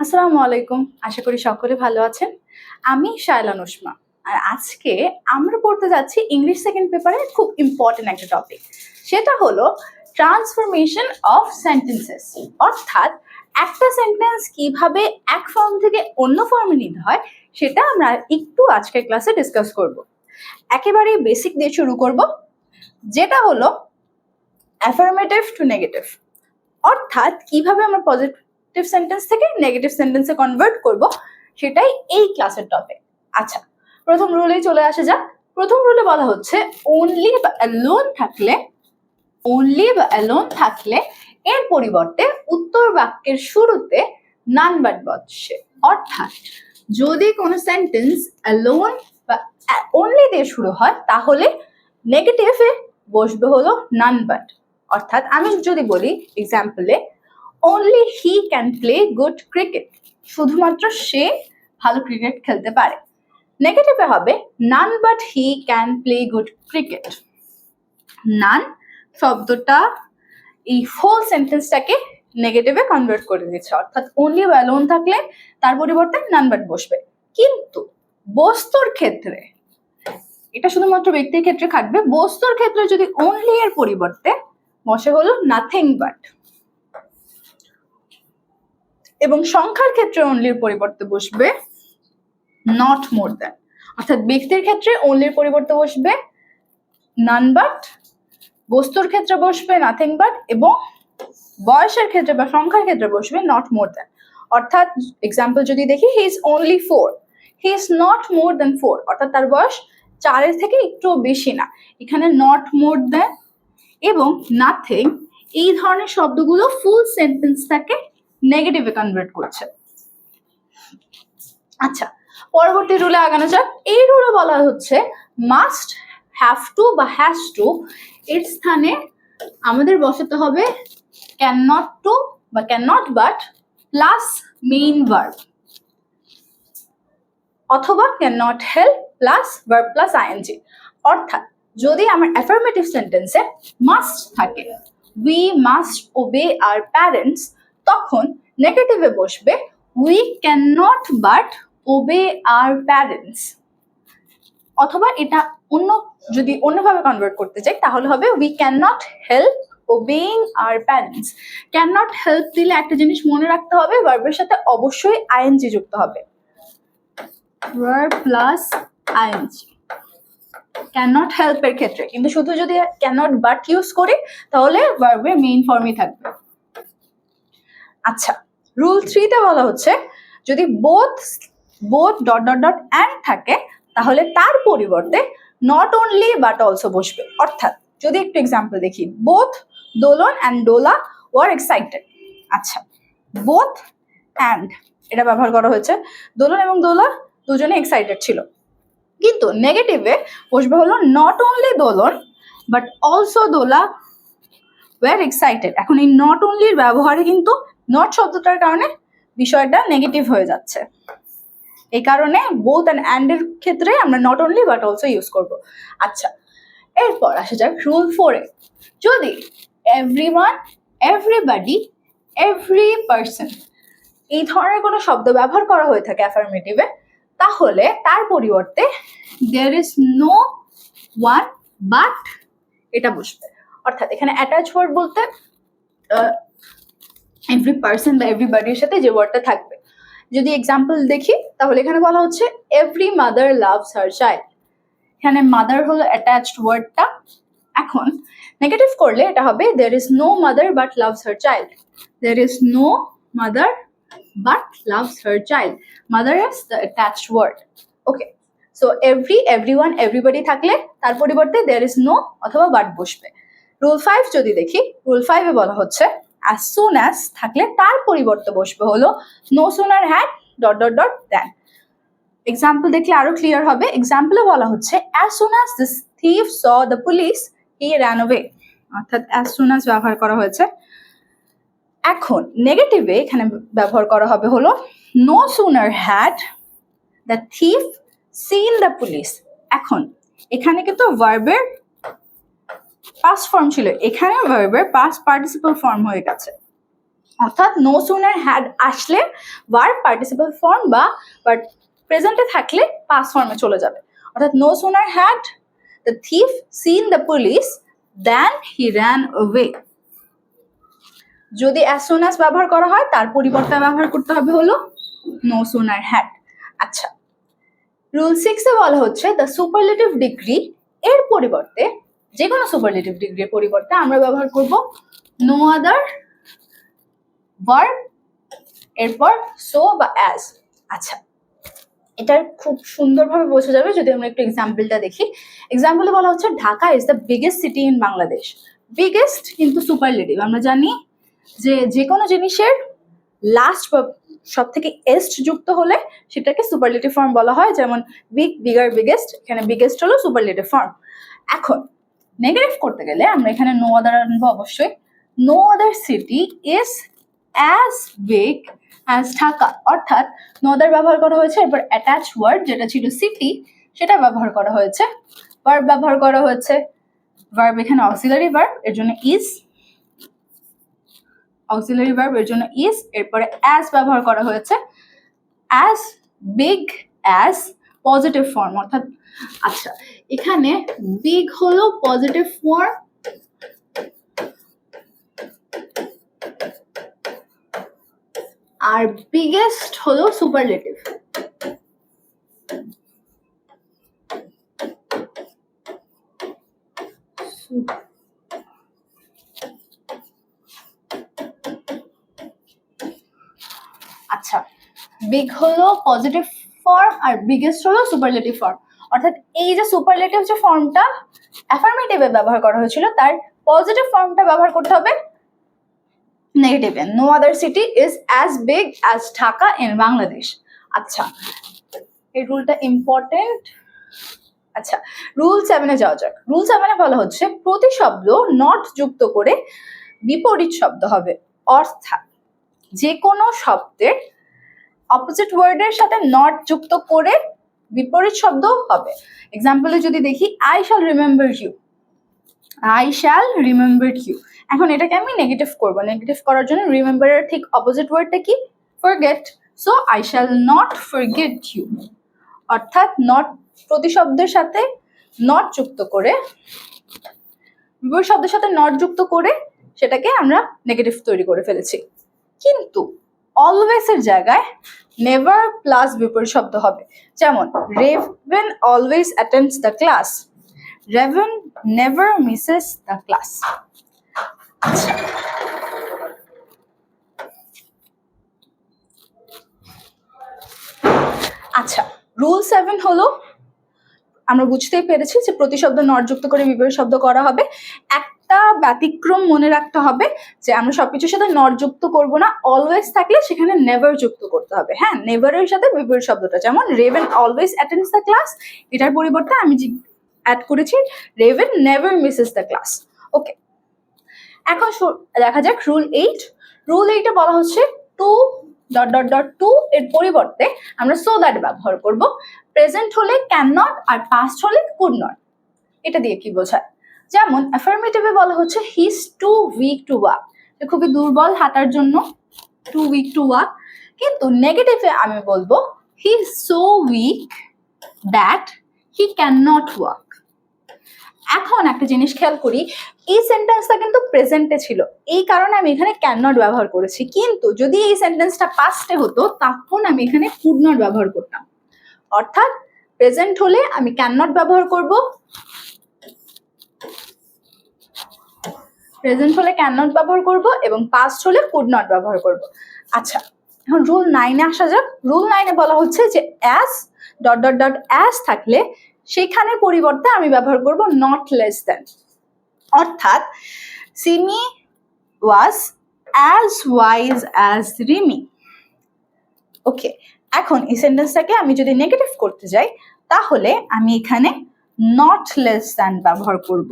আসসালামু আলাইকুম। আশা করি সকলে ভালো আছেন। আমি শায়লা নুসমা আর আজকে আমরা পড়তে যাচ্ছি ইংলিশ সেকেন্ড পেপারে খুব ইম্পর্টেন্ট একটা টপিক সেটা হলো ট্রান্সফরমেশন অফ সেন্টেন্সেস অর্থাৎ একটা সেন্টেন্স কীভাবে এক ফর্ম থেকে অন্য ফর্মে নিতে হয়, সেটা আমরা একটু আজকের ক্লাসে ডিসকাস করব। একেবারে বেসিক দিয়ে শুরু করব। যেটা হলো অ্যাফার্মেটিভ টু নেগেটিভ অর্থাৎ কীভাবে আমরা পজিটিভ পজিটিভ সেন্টেন্স থেকে নেগেটিভ সেন্টেন্সে কনভার্ট করব, সেটাই এই ক্লাসের টপিক আচ্ছা প্রথম রুলেই চলে আসা যাক। প্রথম রুলে বলা হচ্ছে অনলি বা অ্যালোন থাকলে অনলি বা অ্যালোন থাকলে এর পরিবর্তে উত্তর বাক্যের শুরুতে নান বাট বসে। অর্থাৎ, যদি কোনো সেন্টেন্স অ্যালোন বা অনলি দিয়ে শুরু হয়, তাহলে নেগেটিভে বসবে হলো নান বাট অর্থাৎ, আমি যদি বলি এক্সাম্পলে only he can play good cricket শুধুমাত্র সে ভালো ক্রিকেট খেলতে পারে। নেগেটিভে হবে none but he can play good cricket none শব্দটা এই হোল সেন্টেন্সটাকে নেগেটিভে কনভার্ট করে দিচ্ছে অর্থাৎ অনলি বা থাকলে তার পরিবর্তে নান বাট বসবে। কিন্তু বস্তুর ক্ষেত্রে, এটা শুধুমাত্র ব্যক্তির ক্ষেত্রে খাটবে বস্তুর ক্ষেত্রে যদি অনলি এর পরিবর্তে বসে হলো নাথিং বাট এবং সংখ্যার ক্ষেত্রে অনলির পরিবর্তে বসবে নট মোর দ্যান অর্থাৎ ব্যক্তির ক্ষেত্রে অনলির পরিবর্তে বসবে নান বাট বস্তুর ক্ষেত্রে বসবে নাথিং বাট এবং বয়সের ক্ষেত্রে বা সংখ্যার ক্ষেত্রে বসবে নট মোর দ্যান অর্থাৎ এক্সাম্পল যদি দেখি he is only four he is not more than four অর্থাৎ তার বয়স চারের থেকে একটু বেশি না। এখানে নট মোর দ্যান এবং নাথিং এই ধরনের শব্দগুলো ফুল সেন্টেন্সটাকে নেগেটিভে কনভার্ট করছে। আচ্ছা পরবর্তী রুলে আগানো যাক। এই রুলে বলা হচ্ছে মাস্ট হ্যাভ টু বা হ্যাজ টু এর স্থানে আমাদের বসাতে হবে ক্যান নট টু বা can not but plus main verb অথবা can not help plus verb plus ING অর্থাৎ, যদি আমার অ্যাফার্মেটিভ সেন্টেন্সে মাস্ট থাকে we must obey our parents তখন নেগেটিভে বসবে we can not but obey our parents অথবা এটা অন্য, যদি অন্যভাবে কনভার্ট করতে চাই, তাহলে হবে we can not help obeying our parents can not help দিলে একটা জিনিস মনে রাখতে হবে ভার্বের সাথে অবশ্যই আইএনজি যুক্ত হবে। Plus ING can not help এর ক্ষেত্রে। কিন্তু শুধু যদি ক্যান নট বাট ইউজ করি, তাহলে ভার্বের মেইন ফর্মই থাকবে। আচ্ছা রুল থ্রিতে বলা হচ্ছে, যদি both both dot dot dot and থাকে, তাহলে তার পরিবর্তে নট অনলি বাট অলসো বসবে। অর্থাৎ, যদি একটু এক্সাম্পল দেখি both Dolon and Dola were excited আচ্ছা বোথ অ্যান্ড এটা ব্যবহার করা হয়েছে, দোলন এবং দোলা দুজনে এক্সাইটেড ছিল। কিন্তু নেগেটিভে বসবে হলো not only Dolon but also Dola were excited এখন এই নট অনলির ব্যবহারে কিন্তু নট শব্দটার কারণে বিষয়টা নেগেটিভ হয়ে যাচ্ছে। এই কারণে বোথ অ্যান্ড অ্যান্ডের ক্ষেত্রে আমরা not only but also use করব। আচ্ছা এরপর আসা যাক রুল ফোরে যদি every one everybody every person এই ধরনের কোনো শব্দ ব্যবহার করা হয়ে থাকে অ্যাফার্মেটিভে তাহলে তার পরিবর্তে there is no one but এটা বসবে। অর্থাৎ এখানে অ্যাটাচ ওয়ার্ড বলতে এভরি পার্সন বা এভরিবাডির সাথে যে ওয়ার্ডটা থাকবে। যদি এক্সাম্পল দেখি, তাহলে এখানে বলা হচ্ছে every mother loves her child এখানে মাদার হলো অ্যাটাচড ওয়ার্ডটা এখন নেগেটিভ করলে এটা হবে there is no mother but loves her child there is no mother but loves her child mother is the attached word okay so every every one everybody থাকলে, তার পরিবর্তে দের ইজ নো অথবা but বসবে। Rule five যদি দেখি rule ফাইভে বলা হচ্ছে অ্যাজ সুন অ্যাজ থাকলে তার পরিবর্তে বসবে হলো no sooner had dot dot dot than example দেখলে আরও ক্লিয়ার হবে। এক্সাম্পলে বলা হচ্ছে as soon as this thief saw the police he ran away অর্থাৎ অ্যাজ সুন অ্যাজ ব্যবহার করা হয়েছে। এখন নেগেটিভে এখানে ব্যবহার করা হবে হলো no sooner had the thief seen the police এখন, এখানে কিন্তু ভার্বের পাস্ট ফর্ম ছিল। এখানে ভার্বের পাস্ট পার্টিসিপাল ফর্ম হয়ে গেছে। অর্থাৎ নো সুনার হ্যাড আসলে ভার্ব পার্টিসিপাল ফর্ম বা প্রেজেন্টে থাকলে পাস ফর্মে চলে যাবে। অর্থাৎ no sooner had the thief seen the police than he ran way যদি অ্যাজ সুন অ্যাজ ব্যবহার করা হয়, তার পরিবর্তে ব্যবহার করতে হবে হলো নো সুনার হ্যাড আচ্ছা রুল সিক্সে বলা হচ্ছে দ্য সুপারলেটিভ ডিগ্রি এর পরিবর্তে যে কোনো সুপারলেটিভ ডিগ্রির পরিবর্তে আমরা ব্যবহার করব নো আদার ভার্ব এরপর সো বা অ্যাজ আচ্ছা এটার খুব সুন্দরভাবে বোঝা যাবে যদি আমরা একটু এক্সাম্পলটা দেখি। এক্সাম্পলে বলা হচ্ছে, Dhaka is the biggest city in Bangladesh biggest কিন্তু সুপারলেটিভ আমরা জানি যে যে কোনো জিনিসের লাস্ট বা সব থেকে এস্ট যুক্ত হলে সেটাকে সুপারলেটিভ ফর্ম বলা হয়, যেমন বিগ বিগার বিগেস্ট এখানে বিগেস্ট হলো সুপারলেটিভ ফর্ম এখন নেগেটিভ করতে গেলে আমরা এখানে নো আদার আনব অবশ্যই। No other city is as big as Dhaka অর্থাৎ নো আদার ব্যবহার করা হয়েছে, এরপর অ্যাটাচ ওয়ার্ড যেটা ছিল সিটি সেটা ব্যবহার করা হয়েছে। ভার্ব ব্যবহার করা হয়েছে। ভার্ব এখানে অক্সিলারি ভার্ব এর জন্য ইজ অক্সিলারি ভার্ব এর জন্য ইজ এরপরে অ্যাজ ব্যবহার করা হয়েছে। As big as positive form অর্থাৎ আচ্ছা এখানে বিগ হলো পজিটিভ ফর্ম আর বিগেস্ট হলো সুপারলেটিভ আচ্ছা বিগ হলো পজিটিভ ফর্ম আর বিগেস্ট হলো সুপারলেটিভ ফর্ম অর্থাৎ এই যে সুপারলেটিভ যে ফর্মটা অ্যাফার্মেটিভে ব্যবহার করা হয়েছিল, তার পজিটিভ ফর্মটা ব্যবহার করতে হবে নেগেটিভে no other city is as big as Dhaka in Bangladesh আচ্ছা এই রুলটা ইম্পর্টেন্ট আচ্ছা রুল সেভেনে যাওয়া যাক। রুল সেভেনে বলা হচ্ছে, প্রতি শব্দ নট যুক্ত করে বিপরীত শব্দ হবে। অর্থাৎ যে কোনো শব্দের অপোজিট ওয়ার্ডের সাথে নট যুক্ত করে বিপরীত শব্দ হবে। এক্সাম্পলে যদি দেখি I shall remember you I shall remember you এখন এটাকে আমি নেগেটিভ করব। নেগেটিভ করার জন্য রিমেম্বারের ঠিক অপোজিট ওয়ার্ডটা কি? Forget so I shall not forget you অর্থাৎ নট প্রতিশব্দের সাথে নট যুক্ত করে, বিপরীত শব্দের সাথে নট যুক্ত করে সেটাকে আমরা নেগেটিভ তৈরি করে ফেলেছি। কিন্তু অলওয়েজ এর জায়গায় নেভার প্লাস বিপরীত শব্দ হবে। যেমন Raven always attends the class Raven never misses the class আচ্ছা রুল সেভেন হলো, আমরা বুঝতেই পেরেছি যে প্রতিশব্দ নট যুক্ত করে বিপরীত শব্দ করা হবে। একটা ব্যতিক্রম মনে রাখতে হবে যে আমরা সবকিছুর সাথে নট যুক্ত করব না অলওয়েজ থাকলে সেখানে নেভার যুক্ত করতে হবে। হ্যাঁ নেভারের সাথে বিপরীত শব্দটা, যেমন Raven always attends the class এটার পরিবর্তে আমি অ্যাড করেছি Raven never misses the class okay এখন দেখা যাক রুল এইট রুল এইটে বলা হচ্ছে too dot dot dot too এর পরিবর্তে আমরা সো দ্যাট ব্যবহার করব। প্রেজেন্ট হলে ক্যান নট আর পাস্ট হলে কুড নট এটা দিয়ে কি বোঝায়? যেমন অ্যাফার্মেটিভে বলা হচ্ছে he's too weak to walk খুবই দুর্বল হাঁটার জন্য টু উইক টু ওয়াক কিন্তু নেগেটিভে আমি বলব he so weak that he can not walk এখন একটা জিনিস খেয়াল করি, এই সেন্টেন্সটা কিন্তু প্রেজেন্টে ছিল। এই কারণে আমি এখানে ক্যান নট ব্যবহার করেছি। কিন্তু যদি এই সেন্টেন্সটা পাস্টে হতো, তখন আমি এখানে কুড নট ব্যবহার করতাম। অর্থাৎ প্রেজেন্ট হলে আমি ক্যান নট ব্যবহার করব। প্রেজেন্ট হলে ক্যান নট ব্যবহার করব এবং পাস্ট হলে কুড নট ব্যবহার করব। আচ্ছা এখন রুল নাইনে আসা যাক। রুল নাইনে বলা হচ্ছে যে as dot dot dot as থাকলে সেখানে পরিবর্তে আমি ব্যবহার করব নট লেস দেন অর্থাৎ Simi was as wise as Rimi okay এখন এই সেন্টেন্সটাকে আমি যদি নেগেটিভ করতে যাই, তাহলে আমি এখানে নট লেস দ্যান ব্যবহার করব।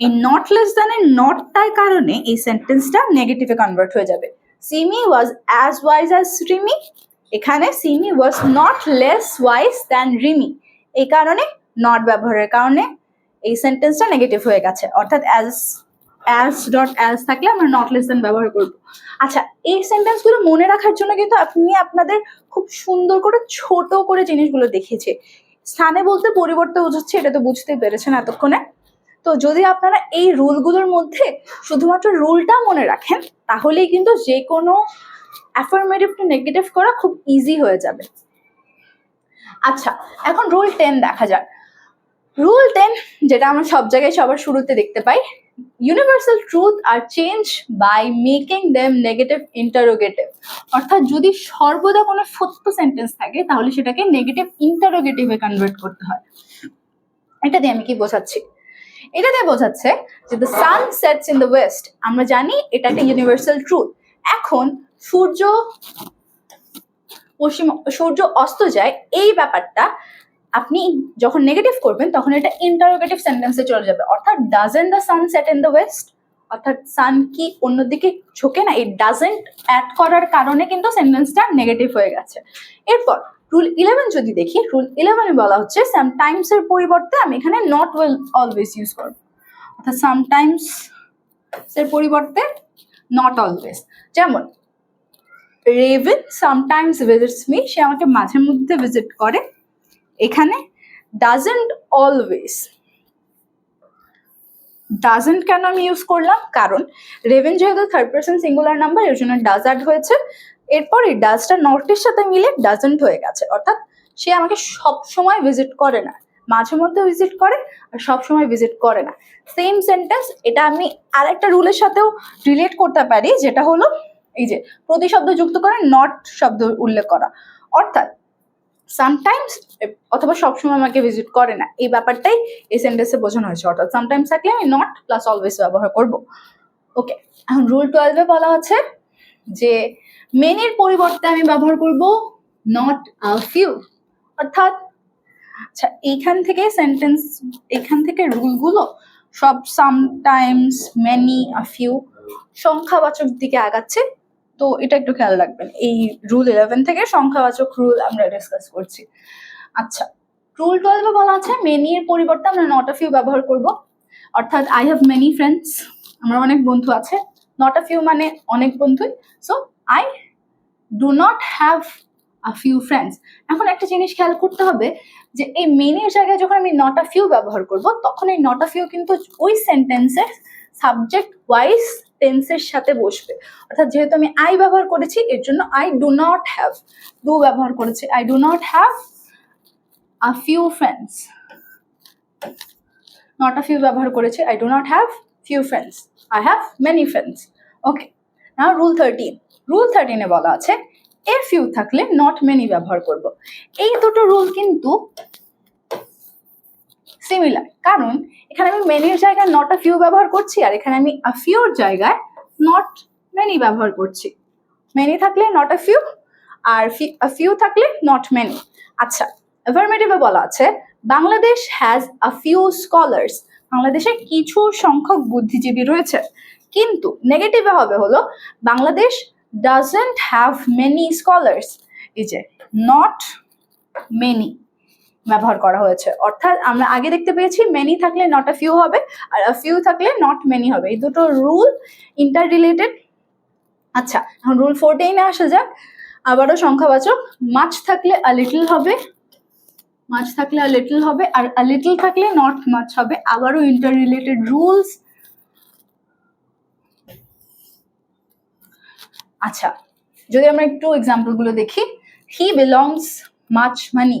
এই নট লেস দ্যানের নটটার কারণে এই সেন্টেন্সটা নেগেটিভে কনভার্ট হয়ে যাবে। Simi was as wise as Rimi এখানে Simi was not less wise than Rimi এই কারণে নট ব্যবহারের কারণে এই সেন্টেন্সটা নেগেটিভ হয়ে গেছে। অর্থাৎ অ্যাজ অ্যাজ ডট অ্যাজ থাকলে আমরা নট লেস দেন ব্যবহার করব। আচ্ছা এই সেন্টেন্সগুলো মনে রাখার জন্য কিন্তু আপনি আপনাদের খুব সুন্দর করে ছোট করে জিনিসগুলো দেখিয়েছে। স্থানে বলতে পরিবর্তে বোঝাচ্ছে, এটা তো বুঝতেই পেরেছেন এতক্ষণে। তো যদি আপনারা এই রুলগুলোর মধ্যে শুধুমাত্র রুলটা মনে রাখেন, তাহলেই কিন্তু যে কোনো অ্যাফার্মেটিভ টু নেগেটিভ করা খুব ইজি হয়ে যাবে। আচ্ছা এখন রুল টেন দেখা যাক। রুল টেন যেটা আমরা সব জায়গায় সবার শুরুতে দেখতে পাই universal truth R change by making them negative interrogative অর্থাৎ যদি সর্বদা কোনো সত্য সেন্টেন্স থাকে, তাহলে সেটাকে নেগেটিভ ইন্টারোগেটিভে কনভার্ট করতে হয়। এটা দিয়ে আমি কি বোঝাচ্ছি? এটা দিয়ে বোঝাচ্ছে যে the sun sets in the west আমরা জানি এটা একটা ইউনিভার্সাল ট্রুথ এখন সূর্য পশ্চিম, সূর্য অস্ত যায়, এই ব্যাপারটা আপনি যখন নেগেটিভ করবেন, তখন এটা ইন্টারোগেটিভ সেন্টেন্সে চলে যাবে। অর্থাৎ doesn't the sun set in the west অর্থাৎ সান কি অন্যদিকে ঝোঁকে না এই ডাজেন্ট অ্যাড করার কারণে কিন্তু সেন্টেন্সটা নেগেটিভ হয়ে গেছে। এরপর রুল ইলেভেন যদি দেখি রুল ইলেভেনে বলা হচ্ছে সামটাইমস এর পরিবর্তে আমি এখানে নট ওয়েল অলওয়েজ ইউজ করব। অর্থাৎ সামটাইমস এর পরিবর্তে নট অলওয়েজ যেমন রেভেন সামটাইমস ভিজিটস মি সে আমাকে মাঝে মধ্যে ভিজিট করে। এখানে ডাজেন্ট অলওয়েজ ডাজেন্ট কেন আমি ইউজ করলাম? কারণ রেভেন যেহেতু থার্ড পার্সন সিঙ্গুলার নাম্বার এর জন্য ডাজ অ্যাড হয়েছে। এরপর এই ডাজটা নর্থের সাথে মিলে ডাজেন্ট হয়ে গেছে। অর্থাৎ সে আমাকে সব সময় ভিজিট করে না। মাঝে মধ্যে ভিজিট করে আর সব সময় ভিজিট করে না। সেম সেন্টেন্স এটা আমি আরেকটা রুলের সাথেও রিলেট করতে পারি, যেটা হলো এই যে প্রতিশব্দ যুক্ত করে নট শব্দ উল্লেখ করা। অর্থাৎ সামটাইমস অথবা সবসময় আমাকে ভিজিট করে না। এই ব্যাপারটাই এই সেন্টেন্সে বোঝানো হয়েছে। অর্থাৎ সামটাইমস থাকলে আমি নট প্লাস অলওয়েজ ব্যবহার করব। ওকে এখন রুল টুয়েলভে বলা আছে যে মেনির পরিবর্তে আমি ব্যবহার করব নট আ ফিউ অর্থাৎ আচ্ছা এইখান থেকে সেন্টেন্স এখান থেকে রুলগুলো সব সামটাইমস মেনি আ ফিউ সংখ্যাবাচক দিকে আগাচ্ছে। তো এটা একটু খেয়াল রাখবেন। এই রুল ইলেভেন থেকে সংখ্যাবাচক রুল আমরা ডিসকাস করছি। আচ্ছা রুল টুয়েলভে বলা আছে মেনি এর পরিবর্তে আমরা নট আ ফিউ ব্যবহার করব। অর্থাৎ আই হ্যাভ মেনি ফ্রেন্ডস আমার অনেক বন্ধু আছে। নট আ ফিউ মানে অনেক বন্ধুই। So I do not have a few friends এখন একটা জিনিস খেয়াল করতে হবে যে, এই মেনির জায়গায় যখন আমি নট আ ফিউ ব্যবহার করব, তখন এই নট আ ফিউ কিন্তু ওই সেন্টেন্সের সাবজেক্ট ওয়াইজ টেন্সের সাথে বসবে। অর্থাৎ যেহেতু আমি আই ব্যবহার করেছি, এর জন্য I do not have do ব্যবহার করেছি। I do not have a few friends not a few ব্যবহার করেছি। I do not have few friends I have many friends okay না রুল থার্টিন রুল থার্টিনে বলা আছে এ ফিউ থাকলে not many ব্যবহার করব। এই দুটো রুল কিন্তু সিমিলার কারণ এখানে আমি মেনির জায়গায় নট আ ফিউ ব্যবহার করছি আর এখানে আমি আ ফিউর জায়গায় নট মেনি ব্যবহার করছি। মেনি থাকলে নট আ ফিউ আর আ ফিউ থাকলে নট মেনি আচ্ছা অ্যাফার্মেটিভে বলা আছে, Bangladesh has a few scholars বাংলাদেশে কিছু সংখ্যক বুদ্ধিজীবী রয়েছে। কিন্তু নেগেটিভে হবে হলো, Bangladesh doesn't have many scholars এই যে নট মেনি ব্যবহার করা হয়েছে। অর্থাৎ আমরা আগে দেখতে পেয়েছি মেনি থাকলে নট আ ফিউ হবে, আর ফিউ থাকলে নট মেনি হবে। এই দুটো রুল ইন্টার রিলেটেড আচ্ছা এখন রুল ফোরটিনে আসা যাক। আবারও সংখ্যাবাচক। মাছ থাকলে আ লিটল হবে মাছ থাকলে আ লিটল হবে, আর আ লিটল থাকলে নট মাছ হবে। আবারও ইন্টার রিলেটেড রুলস আচ্ছা যদি আমরা একটু এক্সাম্পলগুলো দেখি হি বিলংস মাচ মানি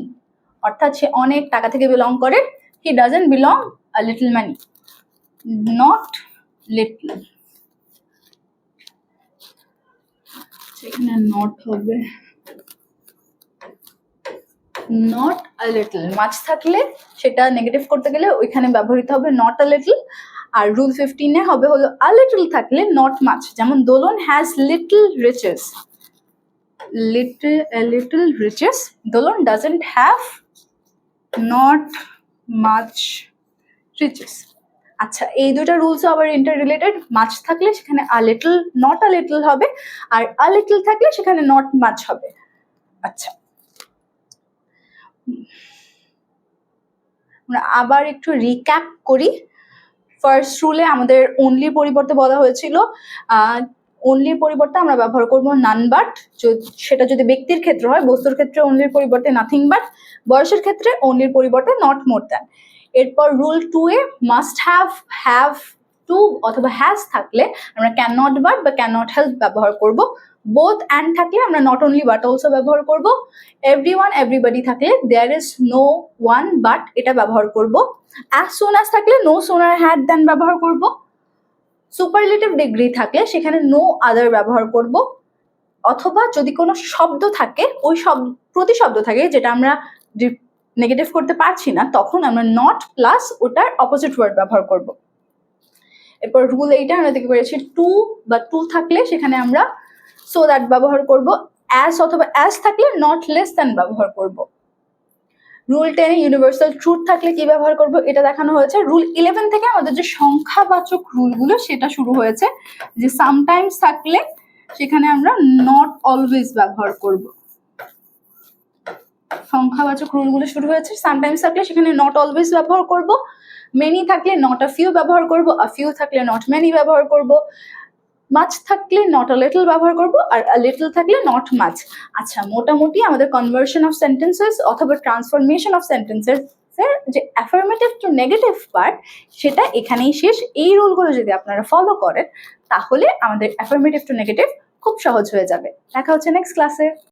অর্থাৎ সে অনেক টাকা থেকে বিলং করে। He doesn't belong a little money not little এখানে নট হবে। নট আ লিটল মাছ থাকলে সেটা নেগেটিভ করতে গেলে ওইখানে ব্যবহৃত হবে নট আ লিটল আর রুল ফিফটিনে হবে হলো আ লিটল থাকলে নট মাছ যেমন Dolon has little riches little little riches Dolon doesn't have not much riches আচ্ছা এই দুটো রুলস আবার ইন্টার রিলেটেড মাছ থাকলে সেখানে a little not a little হবে, আর আ লিটল থাকলে সেখানে নট মাছ হবে। আচ্ছা। আমরা আবার একটু রিক্যাপ করি। ফার্স্ট রুলে আমাদের অনলি পরিবর্তে বলা হয়েছিল অনলির পরিবর্তে আমরা ব্যবহার করব নান বাট সেটা যদি ব্যক্তির ক্ষেত্রে হয়, বস্তুর ক্ষেত্রে অনলির পরিবর্তে নাথিং বাট বয়সের ক্ষেত্রে অনলির পরিবর্তে নট মোর দ্যান এরপর rule two a must have have to অথবা হ্যাজ থাকলে আমরা ক্যান নট বাট বা ক্যান নট হেল্প ব্যবহার করব। বোথ অ্যান্ড থাকলে আমরা নট অনলি বাট অলসো ব্যবহার করব। এভরি ওয়ান এভরিবডি থাকলে there is no one but এটা ব্যবহার করব। অ্যাজ সুন অ্যাজ থাকলে নো সোনার হ্যাড দেন ব্যবহার করব। সুপারলেটিভ ডিগ্রি থাকলে সেখানে নো আদার ব্যবহার করব, অথবা যদি কোনো শব্দ থাকে, ওই শব্দ প্রতিশব্দ থাকে যেটা আমরা নেগেটিভ করতে পারছি না, তখন আমরা নট প্লাস ওটার অপোজিট ওয়ার্ড ব্যবহার করব। এরপর রুল এইটা আমরা দেখতে পেরেছি টু বা টু থাকলে সেখানে আমরা সো দ্যাট ব্যবহার করব অ্যাস অথবা অ্যাস থাকলে নট লেস দ্যান ব্যবহার করব। রুল টেনে ইউনিভার্সাল ট্রুথ থাকলে কি ব্যবহার করব? এটা দেখানো হয়েছে। রুল ইলেভেন থেকে আমাদের যে সংখ্যাবাচক রুলগুলো সেটা শুরু হয়েছে। যে সামটাইমস থাকলে সেখানে আমরা নট অলওয়েজ ব্যবহার করব। সংখ্যাবাচক রুলগুলো শুরু হয়েছে। সামটাইমস থাকলে সেখানে নট অলওয়েজ ব্যবহার করব। মেনি থাকলে নট আ ফিউ ব্যবহার করব। আ ফিউ থাকলে নট মেনি ব্যবহার করব। মাছ থাকলে নট আ লিটল ব্যবহার করব আর আ লিটল থাকলে নট মাছ আচ্ছা মোটামুটি আমাদের কনভার্সন অফ সেন্টেন্সেস অথবা ট্রান্সফরমেশন অফ সেন্টেন্সেস যে অ্যাফার্মেটিভ টু নেগেটিভ পার্ট সেটা এখানেই শেষ। এই রোলগুলো যদি আপনারা ফলো করেন, তাহলে আমাদের অ্যাফার্মেটিভ টু নেগেটিভ খুব সহজ হয়ে যাবে। দেখা হচ্ছে নেক্সট ক্লাসে